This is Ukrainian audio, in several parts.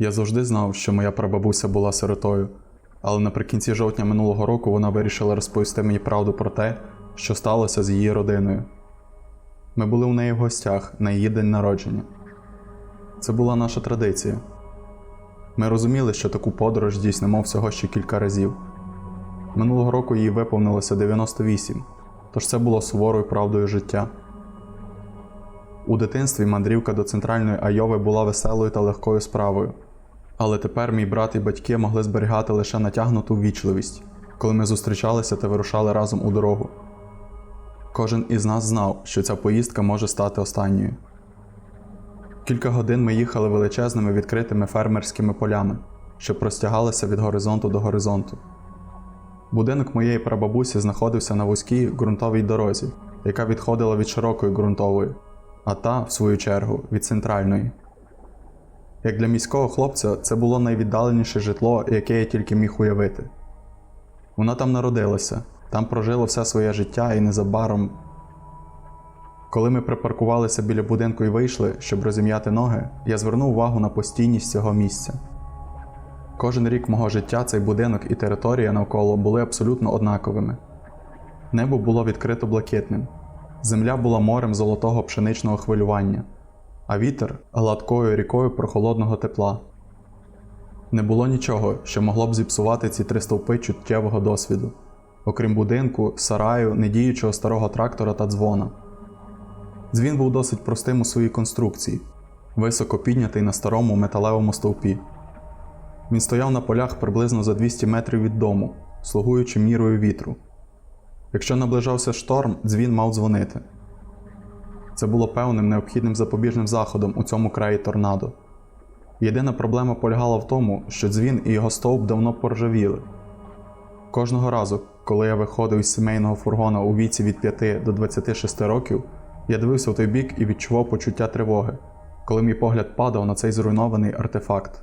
Я завжди знав, що моя прабабуся була сиротою, але наприкінці жовтня минулого року вона вирішила розповісти мені правду про те, що сталося з її родиною. Ми були у неї в гостях на її день народження. Це була наша традиція. Ми розуміли, що таку подорож здійснимо всього ще кілька разів. Минулого року їй виповнилося 98, тож це було суворою правдою життя. У дитинстві мандрівка до центральної Айови була веселою та легкою справою. Але тепер мій брат і батьки могли зберігати лише натягнуту ввічливість, коли ми зустрічалися та вирушали разом у дорогу. Кожен із нас знав, що ця поїздка може стати останньою. Кілька годин ми їхали величезними відкритими фермерськими полями, що простягалися від горизонту до горизонту. Будинок моєї прабабусі знаходився на вузькій ґрунтовій дорозі, яка відходила від широкої ґрунтової, а та, в свою чергу, від центральної. Як для міського хлопця, це було найвіддаленіше житло, яке я тільки міг уявити. Вона там народилася, там прожила все своє життя і незабаром. Коли ми припаркувалися біля будинку і вийшли, щоб розім'яти ноги, я звернув увагу на постійність цього місця. Кожен рік мого життя цей будинок і територія навколо були абсолютно однаковими. Небо було відкрито блакитним, земля була морем золотого пшеничного хвилювання, а вітер гладкою рікою прохолодного тепла. Не було нічого, що могло б зіпсувати ці три стовпи чуттєвого досвіду, окрім будинку, сараю, недіючого старого трактора та дзвона. Дзвін був досить простим у своїй конструкції, високо піднятий на старому металевому стовпі. Він стояв на полях приблизно за 200 метрів від дому, слугуючи мірою вітру. Якщо наближався шторм, дзвін мав дзвонити. Це було певним необхідним запобіжним заходом у цьому краї торнадо. Єдина проблема полягала в тому, що дзвін і його стовп давно поржавіли. Кожного разу, коли я виходив із сімейного фургона у віці від 5 до 26 років, я дивився в той бік і відчував почуття тривоги, коли мій погляд падав на цей зруйнований артефакт.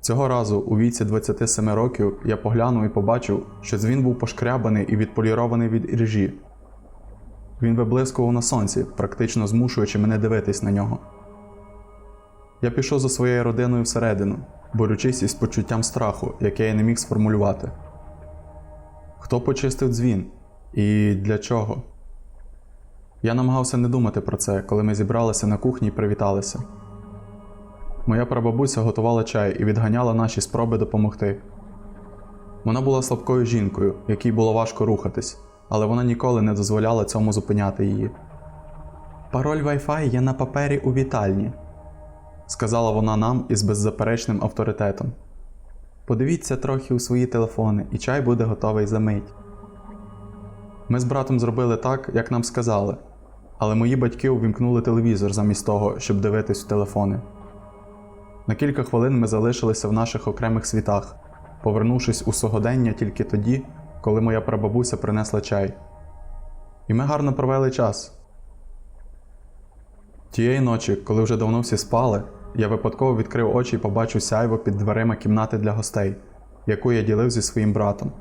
Цього разу, у віці 27 років, я поглянув і побачив, що дзвін був пошкрябаний і відполірований від іржі. Він виблискував на сонці, практично змушуючи мене дивитись на нього. Я пішов за своєю родиною всередину, борючись із почуттям страху, яке я не міг сформулювати. Хто почистив дзвін? І для чого? Я намагався не думати про це, коли ми зібралися на кухні і привіталися. Моя прабабуся готувала чай і відганяла наші спроби допомогти. Вона була слабкою жінкою, якій було важко рухатись, але вона ніколи не дозволяла цьому зупиняти її. Пароль Wi-Fi є на папері у вітальні, сказала вона нам із беззаперечним авторитетом. Подивіться трохи у свої телефони, і чай буде готовий за мить. Ми з братом зробили так, як нам сказали, але мої батьки увімкнули телевізор замість того, щоб дивитись в телефони. На кілька хвилин ми залишилися в наших окремих світах, повернувшись у согодення тільки тоді, коли моя прабабуся принесла чай. І ми гарно провели час. Тієї ночі, коли вже давно всі спали, я випадково відкрив очі і побачив сяйво під дверима кімнати для гостей, яку я ділив зі своїм братом.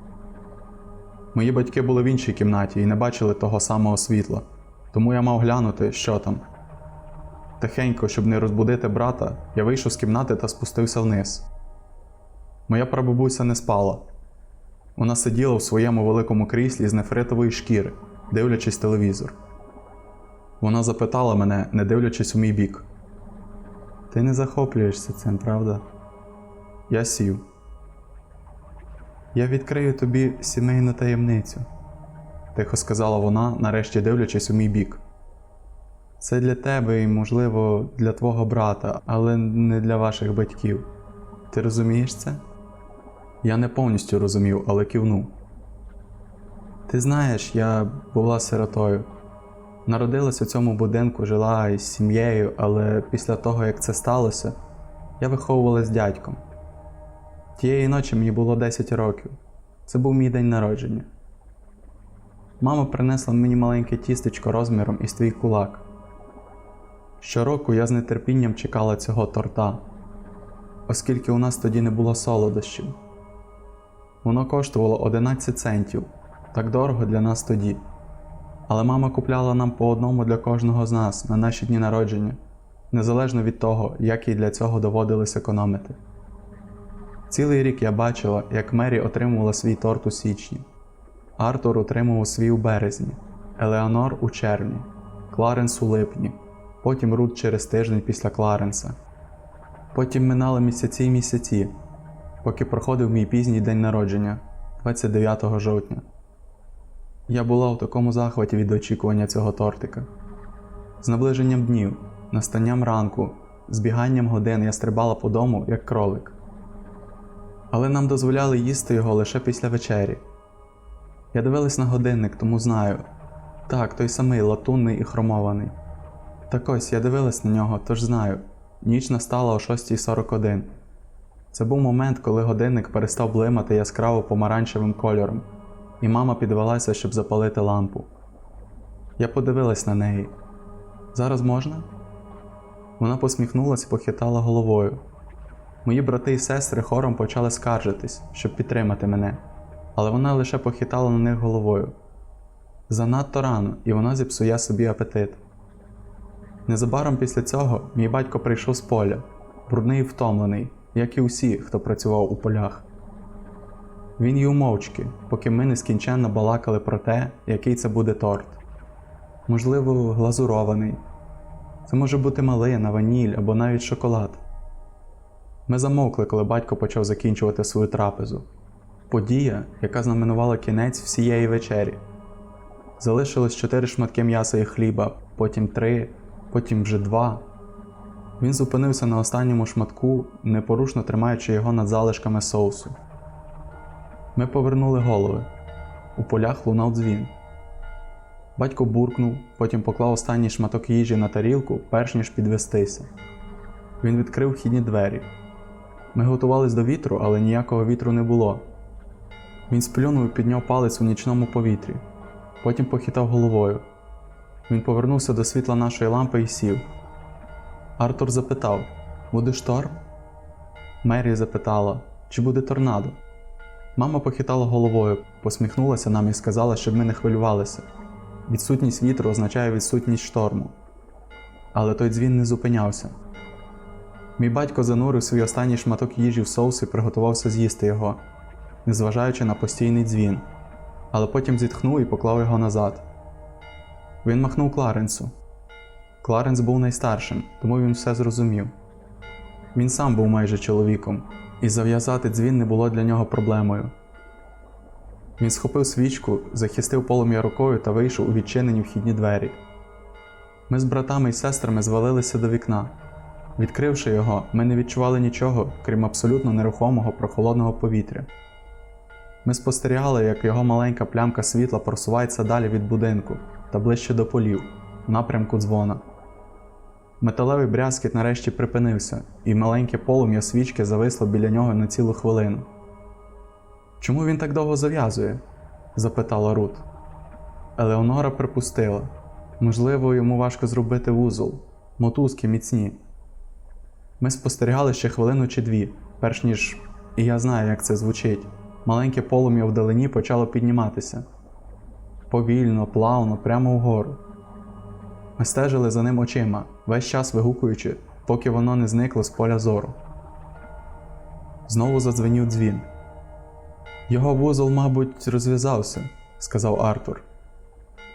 Мої батьки були в іншій кімнаті і не бачили того самого світла, тому я мав глянути, що там. Тихенько, щоб не розбудити брата, я вийшов з кімнати та спустився вниз. Моя прабабуся не спала. Вона сиділа в своєму великому кріслі з нефритової шкіри, дивлячись телевізор. Вона запитала мене, не дивлячись у мій бік. Ти не захоплюєшся цим, правда? Я сів. Я відкрию тобі сімейну таємницю, тихо сказала вона, нарешті дивлячись у мій бік. Це для тебе і, можливо, для твого брата, але не для ваших батьків. Ти розумієш це? Я не повністю розумів, але кивнув. Ти знаєш, я була сиротою. Народилась у цьому будинку, жила із сім'єю, але після того, як це сталося, я виховувалась з дядьком. Тієї ночі мені було 10 років. Це був мій день народження. Мама принесла мені маленьке тістечко розміром із твій кулак. Щороку я з нетерпінням чекала цього торта, оскільки у нас тоді не було солодощів. Воно коштувало 11 центів, так дорого для нас тоді. Але мама купляла нам по одному для кожного з нас на наші дні народження, незалежно від того, як їй для цього доводилось економити. Цілий рік я бачила, як Мері отримувала свій торт у січні, Артур отримував свій у березні, Елеонор у червні, Кларенс у липні, потім Рут через тиждень після Кларенса. Потім минали місяці й місяці, поки проходив мій пізній день народження, 29 жовтня. Я була у такому захваті від очікування цього тортика. З наближенням днів, настанням ранку, збіганням годин я стрибала по дому, як кролик. Але нам дозволяли їсти його лише після вечері. Я дивилась на годинник, тому знаю. Так, той самий латунний і хромований. Так ось я дивилась на нього, тож знаю. Ніч настала о 6.41. Це був момент, коли годинник перестав блимати яскраво помаранчевим кольором, і мама підвелася, щоб запалити лампу. Я подивилась на неї. Зараз можна? Вона посміхнулася і похитала головою. Мої брати і сестри хором почали скаржитись, щоб підтримати мене, але вона лише похитала на них головою. Занадто рано, і вона зіпсує собі апетит. Незабаром після цього мій батько прийшов з поля, брудний і втомлений, як і усі, хто працював у полях. Він їв мовчки, поки ми нескінченно балакали про те, який це буде торт. Можливо, глазурований. Це може бути малина, ваніль або навіть шоколад. Ми замовкли, коли батько почав закінчувати свою трапезу. Подія, яка знаменувала кінець всієї вечері. Залишилось чотири шматки м'яса і хліба, потім три, потім вже два. Він зупинився на останньому шматку, непорушно тримаючи його над залишками соусу. Ми повернули голови. У полях лунав дзвін. Батько буркнув, потім поклав останній шматок їжі на тарілку, перш ніж підвестися. Він відкрив вхідні двері. Ми готувались до вітру, але ніякого вітру не було. Він сплюнув і підняв палець у нічному повітрі, потім похитав головою. Він повернувся до світла нашої лампи і сів. Артур запитав: Буде шторм? Мері запитала, чи буде торнадо. Мама похитала головою, посміхнулася нам і сказала, щоб ми не хвилювалися. Відсутність вітру означає відсутність шторму. Але той дзвін не зупинявся. Мій батько занурив свій останній шматок їжі в соус і приготувався з'їсти його, незважаючи на постійний дзвін, але потім зітхнув і поклав його назад. Він махнув Кларенсу. Кларенс був найстаршим, тому він все зрозумів. Він сам був майже чоловіком, і зав'язати дзвін не було для нього проблемою. Він схопив свічку, захистив полум'я рукою та вийшов у відчинені вхідні двері. Ми з братами і сестрами звалилися до вікна. Відкривши його, ми не відчували нічого, крім абсолютно нерухомого прохолодного повітря. Ми спостерігали, як його маленька плямка світла просувається далі від будинку та ближче до полів, в напрямку дзвона. Металевий брязкіт нарешті припинився, і маленьке полум'я свічки зависло біля нього на цілу хвилину. Чому він так довго зав'язує? запитала Рут. Елеонора припустила можливо, йому важко зробити вузол, мотузки міцні. Ми спостерігали ще хвилину чи дві, перш ніж, і я знаю, як це звучить. Маленьке полум'я вдалині почало підніматися. Повільно, плавно, прямо вгору. Ми стежили за ним очима, весь час вигукуючи, поки воно не зникло з поля зору. Знову задзвенів дзвін. Його вузол, мабуть, розв'язався, сказав Артур.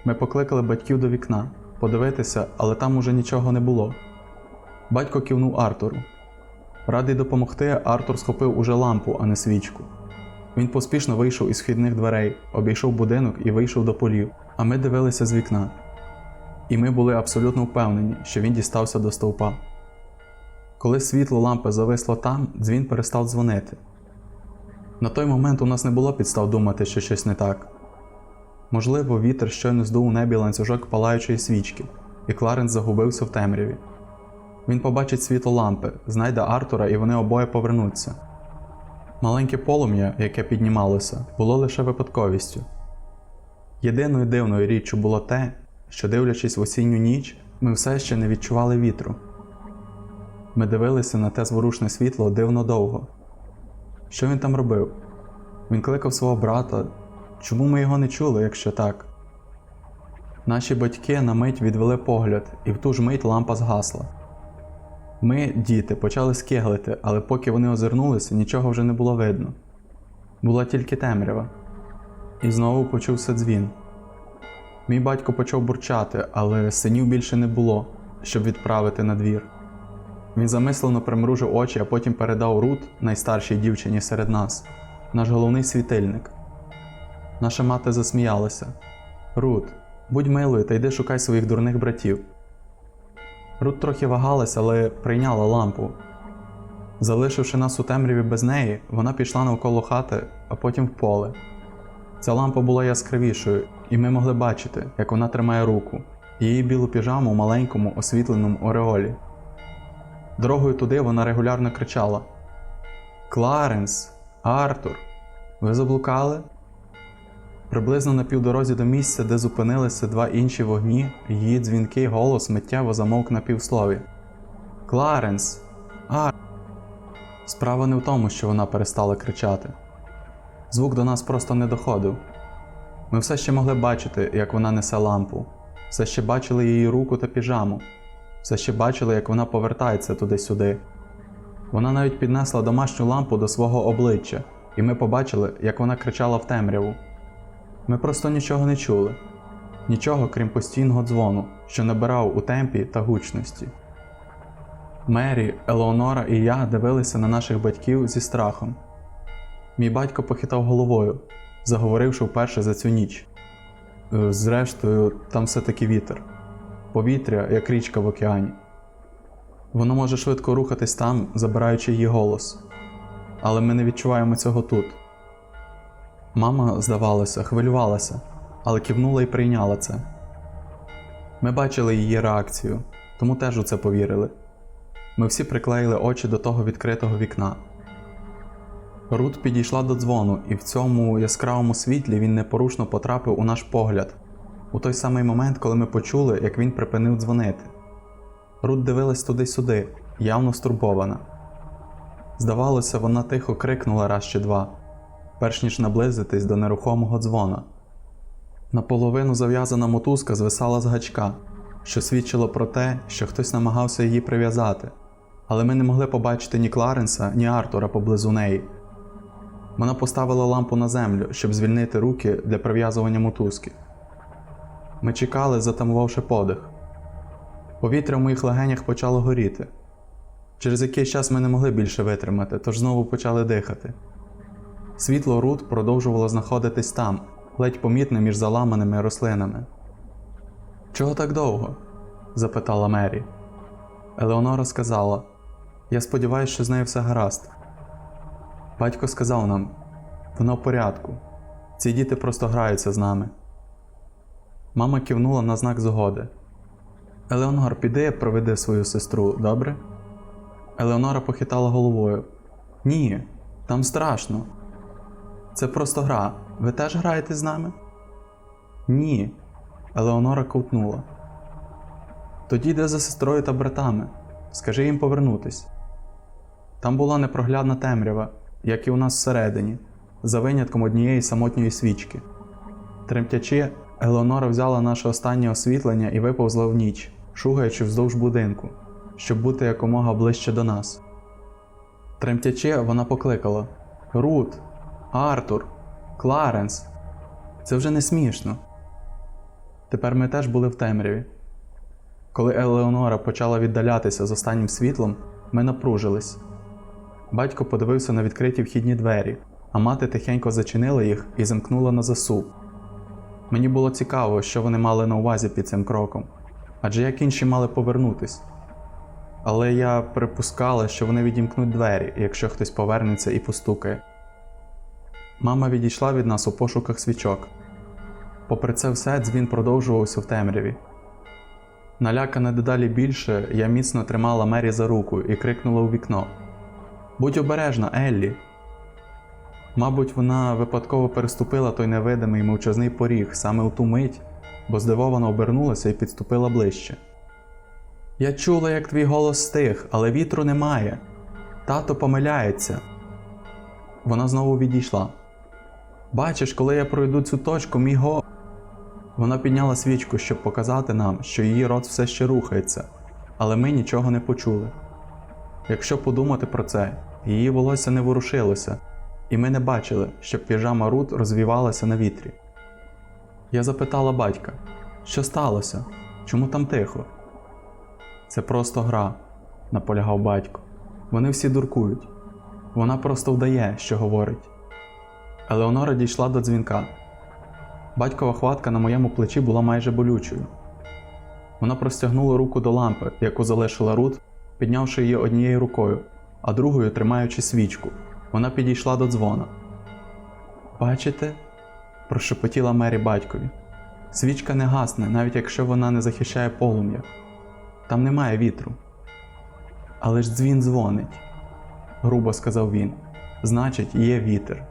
Ми покликали батьків до вікна подивитися, але там уже нічого не було. Батько кивнув Артуру. Радий допомогти, Артур схопив уже лампу, а не свічку. Він поспішно вийшов із вхідних дверей, обійшов будинок і вийшов до полів, а ми дивилися з вікна. І ми були абсолютно впевнені, що він дістався до стовпа. Коли світло лампи зависло там, дзвін перестав дзвонити. На той момент у нас не було підстав думати, що щось не так. Можливо, вітер щойно здув у небі ланцюжок палаючої свічки, і Кларенс загубився в темряві. Він побачить світло лампи, знайде Артура, і вони обоє повернуться. Маленьке полум'я, яке піднімалося, було лише випадковістю. Єдиною дивною річчю було те, що, дивлячись в осінню ніч, ми все ще не відчували вітру. Ми дивилися на те зворушне світло дивно довго. Що він там робив? Він кликав свого брата. Чому ми його не чули, якщо так? Наші батьки на мить відвели погляд, і в ту ж мить лампа згасла. Ми, діти, почали скиглити, але поки вони озирнулися, нічого вже не було видно. Була тільки темрява. І знову почувся дзвін. Мій батько почав бурчати, але синів більше не було, щоб відправити на двір. Він замислено примружив очі, а потім передав Рут, найстаршій дівчині серед нас, наш головний світильник. Наша мати засміялася. Рут, будь милою та йди шукай своїх дурних братів. Рут трохи вагалась, але прийняла лампу. Залишивши нас у темряві без неї, вона пішла навколо хати, а потім в поле. Ця лампа була яскравішою, і ми могли бачити, як вона тримає руку, її білу піжаму у маленькому освітленому ореолі. Дорогою туди вона регулярно кричала: Кларенс, Артур, ви заблукали? Приблизно на півдорозі до місця, де зупинилися два інші вогні, її дзвінкий голос миттєво замовк на півслові. Кларенс! А. Справа не в тому, що вона перестала кричати. Звук до нас просто не доходив. Ми все ще могли бачити, як вона несе лампу, все ще бачили її руку та піжаму, все ще бачили, як вона повертається туди-сюди. Вона навіть піднесла домашню лампу до свого обличчя, і ми побачили, як вона кричала в темряву. Ми просто нічого не чули, нічого крім постійного дзвону, що набирав у темпі та гучності. Мері, Елеонора і я дивилися на наших батьків зі страхом. Мій батько похитав головою, заговоривши вперше за цю ніч. «Е, Зрештою, там все-таки вітер, повітря, як річка в океані. Воно може швидко рухатись там, забираючи її голос, але ми не відчуваємо цього тут. Мама, здавалося, хвилювалася, але кивнула і прийняла це. Ми бачили її реакцію, тому теж у це повірили. Ми всі приклеїли очі до того відкритого вікна. Рут підійшла до дзвону, і в цьому яскравому світлі він непорушно потрапив у наш погляд у той самий момент, коли ми почули, як він припинив дзвонити. Рут дивилась туди-сюди, явно стурбована. Здавалося, вона тихо крикнула раз чи два, перш ніж наблизитись до нерухомого дзвона. Наполовину зав'язана мотузка звисала з гачка, що свідчило про те, що хтось намагався її прив'язати, але ми не могли побачити ні Кларенса, ні Артура поблизу неї. Вона поставила лампу на землю, щоб звільнити руки для прив'язування мотузки. Ми чекали, затамувавши подих. Повітря в моїх легенях почало горіти. Через якийсь час ми не могли більше витримати, тож знову почали дихати. Світло Рут продовжувало знаходитись там, ледь помітне між заламаними рослинами. Чого так довго? запитала Мері. Елеонора сказала: Я сподіваюся, що з нею все гаразд. Батько сказав нам: воно в порядку. Ці діти просто граються з нами. Мама кивнула на знак згоди. Елеонор, піди проведи свою сестру, добре? Елеонора похитала головою. Ні, там страшно. Це просто гра. Ви теж граєте з нами? Ні. Елеонора ковтнула. Тоді йди за сестрою та братами. Скажи їм повернутись. Там була непроглядна темрява, як і у нас всередині, за винятком однієї самотньої свічки. Тремтячи, Елеонора взяла наше останнє освітлення і виповзла в ніч, шугаючи вздовж будинку, щоб бути якомога ближче до нас. Тремтячи, вона покликала: Рут, Артур, Кларенс. Це вже не смішно. Тепер ми теж були в темряві. Коли Елеонора почала віддалятися з останнім світлом, ми напружились. Батько подивився на відкриті вхідні двері, а мати тихенько зачинила їх і замкнула на засув. Мені було цікаво, що вони мали на увазі під цим кроком, адже як інші мали повернутись. Але я припускала, що вони відімкнуть двері, якщо хтось повернеться і постукає. Мама відійшла від нас у пошуках свічок. Попри це все, дзвін продовжувався в темряві. Налякана дедалі більше, я міцно тримала Мері за руку і крикнула у вікно: Будь обережна, Еллі! Мабуть, вона випадково переступила той невидимий мовчазний поріг саме у ту мить, бо здивовано обернулася і підступила ближче. Я чула, як твій голос стих, але вітру немає. Тато помиляється. Вона знову відійшла. Бачиш, коли я пройду цю точку, мій го. Вона підняла свічку, щоб показати нам, що її рот все ще рухається, але ми нічого не почули. Якщо подумати про це, її волосся не ворушилося, і ми не бачили, щоб піжама Рут розвівалася на вітрі. Я запитала батька, що сталося? Чому там тихо? Це просто гра, наполягав батько. Вони всі дуркують. Вона просто вдає, що говорить. Елеонора дійшла до дзвінка. Батькова хватка на моєму плечі була майже болючою. Вона простягнула руку до лампи, яку залишила Рут, піднявши її однією рукою, а другою тримаючи свічку. Вона підійшла до дзвона. Бачите? прошепотіла Мері батькові. Свічка не гасне, навіть якщо вона не захищає полум'я. Там немає вітру. Але ж дзвін дзвонить, грубо сказав він. Значить, є вітер.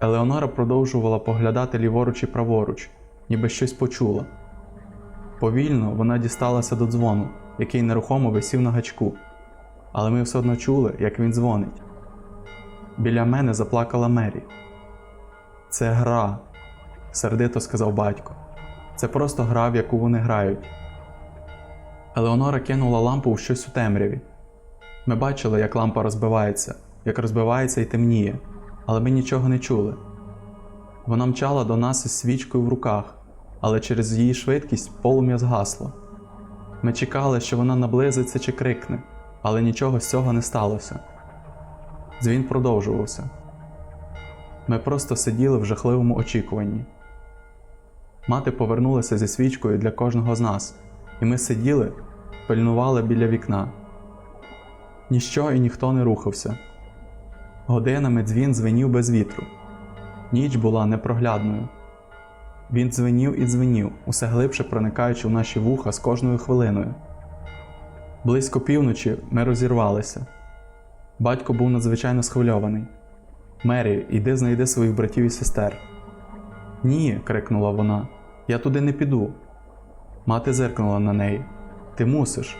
Елеонора продовжувала поглядати ліворуч і праворуч, ніби щось почула. Повільно вона дісталася до дзвону, який нерухомо висів на гачку, але ми все одно чули, як він дзвонить. Біля мене заплакала Мері. Це гра, сердито сказав батько. Це просто гра, в яку вони грають. Елеонора кинула лампу в щось у темряві. Ми бачили, як лампа розбивається, як розбивається і темніє, але ми нічого не чули. Вона мчала до нас із свічкою в руках, але через її швидкість полум'я згасло. Ми чекали, що вона наблизиться чи крикне, але нічого з цього не сталося. Дзвін продовжувався. Ми просто сиділи в жахливому очікуванні. Мати повернулася зі свічкою для кожного з нас, і ми сиділи, пильнували біля вікна. Ніщо і ніхто не рухався. Годинами дзвін дзвенів без вітру. Ніч була непроглядною. Він дзвенів і дзвенів, усе глибше проникаючи в наші вуха з кожною хвилиною. Близько півночі ми розірвалися. Батько був надзвичайно схвильований. Мері, іди знайди своїх братів і сестер. Ні, крикнула вона, я туди не піду. Мати зиркнула на неї. Ти мусиш.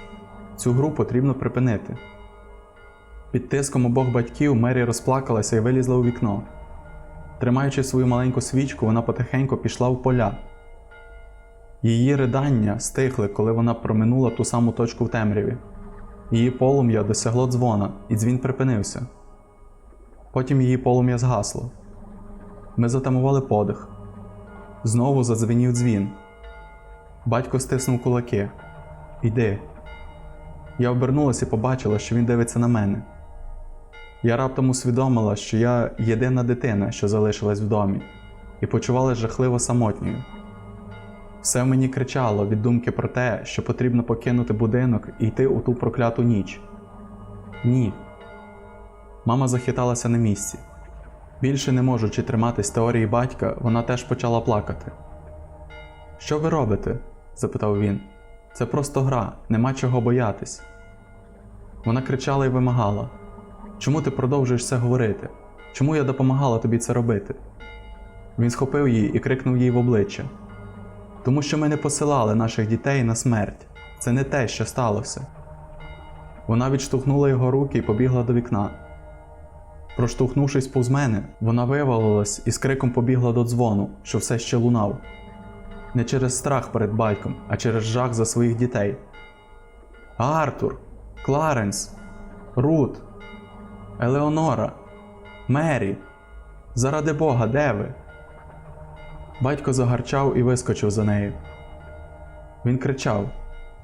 Цю гру потрібно припинити. Під тиском обох батьків Мері розплакалася і вилізла у вікно. Тримаючи свою маленьку свічку, вона потихеньку пішла в поля. Її ридання стихли, коли вона проминула ту саму точку в темряві. Її полум'я досягло дзвона, і дзвін припинився. Потім її полум'я згасло. Ми затамували подих. Знову задзвенів дзвін. Батько стиснув кулаки. Йди. Я обернулася і побачила, що він дивиться на мене. Я раптом усвідомила, що я єдина дитина, що залишилась в домі, і почувалася жахливо самотньою. Все мені кричало від думки про те, що потрібно покинути будинок і йти у ту прокляту ніч. Ні. Мама захиталася на місці. Більше не можучи триматись теорії батька, вона теж почала плакати. Що ви робите? запитав він. Це просто гра, нема чого боятись. Вона кричала і вимагала: Чому ти продовжуєш це говорити? Чому я допомагала тобі це робити? Він схопив її і крикнув їй в обличчя. Тому що ми не посилали наших дітей на смерть. Це не те, що сталося. Вона відштовхнула його руки і побігла до вікна. Проштовхнувшись повз мене, вона вивалилась і з криком побігла до дзвону, що все ще лунав. Не через страх перед батьком, а через жах за своїх дітей. Артур, Кларенс, Рут, Елеонора, Мері. Заради Бога, де ви? Батько загарчав і вискочив за нею. Він кричав: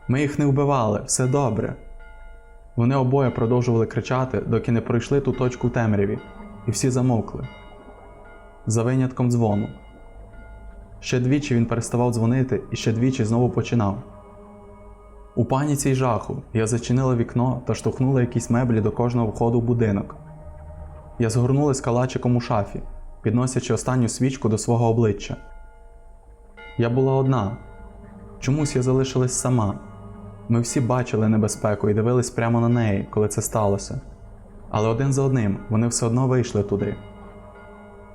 Ми їх не вбивали, все добре. Вони обоє продовжували кричати, доки не пройшли ту точку в темряві, і всі замовкли. За винятком дзвону. Ще двічі він переставав дзвонити і ще двічі знову починав. У паніці й жаху я зачинила вікно та штовхнула якісь меблі до кожного входу в будинок. Я згорнулась калачиком у шафі, підносячи останню свічку до свого обличчя. Я була одна. Чомусь я залишилась сама. Ми всі бачили небезпеку і дивились прямо на неї, коли це сталося. Але один за одним вони все одно вийшли туди.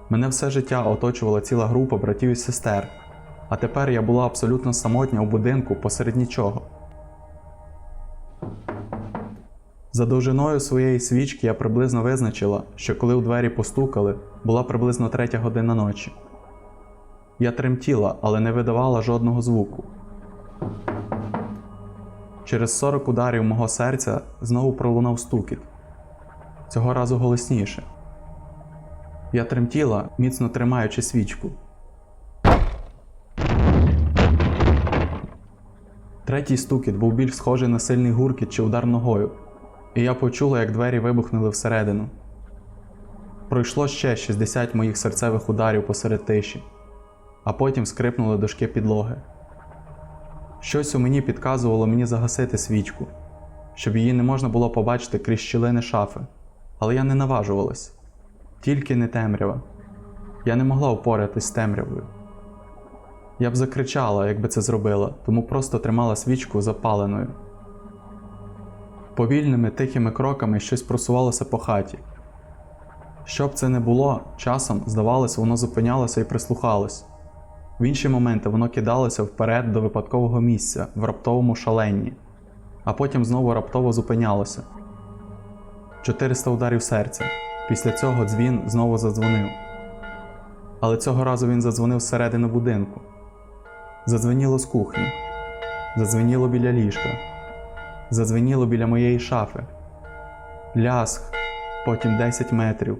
Мене все життя оточувала ціла група братів і сестер, а тепер я була абсолютно самотня у будинку посеред нічого. За довжиною своєї свічки я приблизно визначила, що коли у двері постукали, була приблизно третя година ночі. Я тремтіла, але не видавала жодного звуку. Через 40 ударів мого серця знову пролунав стукіт. Цього разу голосніше. Я тремтіла, міцно тримаючи свічку. Третій стукіт був більш схожий на сильний гуркіт чи удар ногою, і я почула, як двері вибухнули всередину. Пройшло ще 60 моїх серцевих ударів посеред тиші, а потім скрипнули дошки підлоги. Щось у мені підказувало мені загасити свічку, щоб її не можна було побачити крізь щілини шафи, але я не наважувалась. Тільки не темрява. Я не могла впоратись з темрявою. Я б закричала, якби це зробила, тому просто тримала свічку запаленою. Повільними тихими кроками щось просувалося по хаті. Що б це не було, часом, здавалось, воно зупинялося і прислухалось. В інші моменти воно кидалося вперед до випадкового місця в раптовому шаленні, а потім знову раптово зупинялося. 400 ударів серця. Після цього дзвін знову задзвонив. Але цього разу він задзвонив зсередини будинку. Задзвеніло з кухні, задзвеніло біля ліжка, задзвеніло біля моєї шафи. Ляск, потім 10 метрів,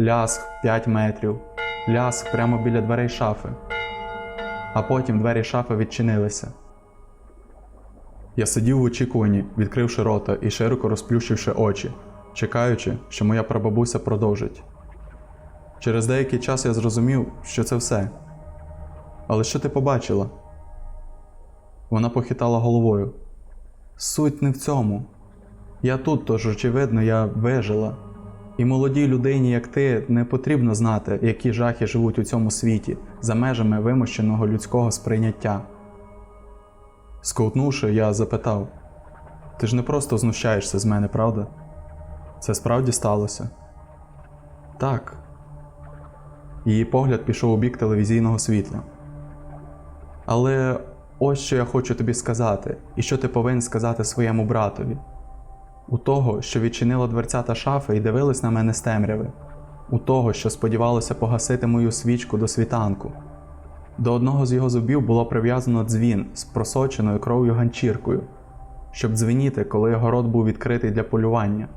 ляск 5 метрів, ляск прямо біля дверей шафи. А потім двері шафи відчинилися. Я сидів в очікуванні, відкривши рота і широко розплющивши очі, чекаючи, що моя прабабуся продовжить. Через деякий час я зрозумів, що це все. Але що ти побачила? Вона похитала головою. Суть не в цьому. Я тут, тож, очевидно, я вижила. І молодій людині, як ти, не потрібно знати, які жахи живуть у цьому світі за межами вимощеного людського сприйняття. Сковтнувши, я запитав: Ти ж не просто знущаєшся з мене, правда? Це справді сталося? Так. Її погляд пішов у бік телевізійного світла. Але ось що я хочу тобі сказати, і що ти повинен сказати своєму братові. У того, що відчинило дверцята шафи і дивилась на мене з темряви, у того, що сподівалося погасити мою свічку до світанку. До одного з його зубів було прив'язано дзвін з просоченою кров'ю ганчіркою, щоб дзвеніти, коли його рот був відкритий для полювання.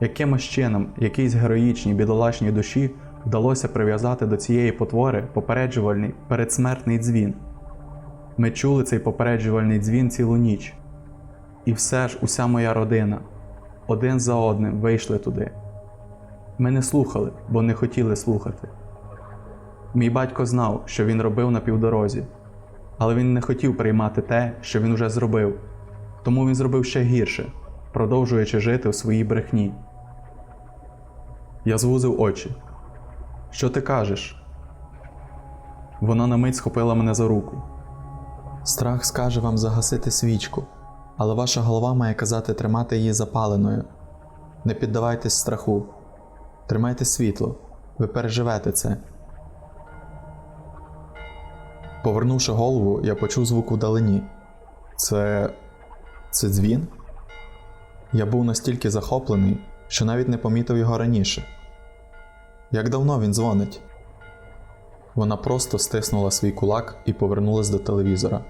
Якимось чином, якійсь героїчній бідолашній душі вдалося прив'язати до цієї потвори попереджувальний передсмертний дзвін. Ми чули цей попереджувальний дзвін цілу ніч. І все ж уся моя родина один за одним вийшли туди. Ми не слухали, бо не хотіли слухати. Мій батько знав, що він робив на півдорозі, але він не хотів приймати те, що він уже зробив, тому він зробив ще гірше, продовжуючи жити у своїй брехні. Я звузив очі. Що ти кажеш? Вона на мить схопила мене за руку. Страх скаже вам загасити свічку, але ваша голова має казати тримати її запаленою. Не піддавайтесь страху, тримайте світло, ви переживете це. Повернувши голову, я почув звук вдалині. Це. це дзвін? Я був настільки захоплений, що навіть не помітив його раніше. Як давно він дзвонить? Вона просто стиснула свій кулак і повернулась до телевізора.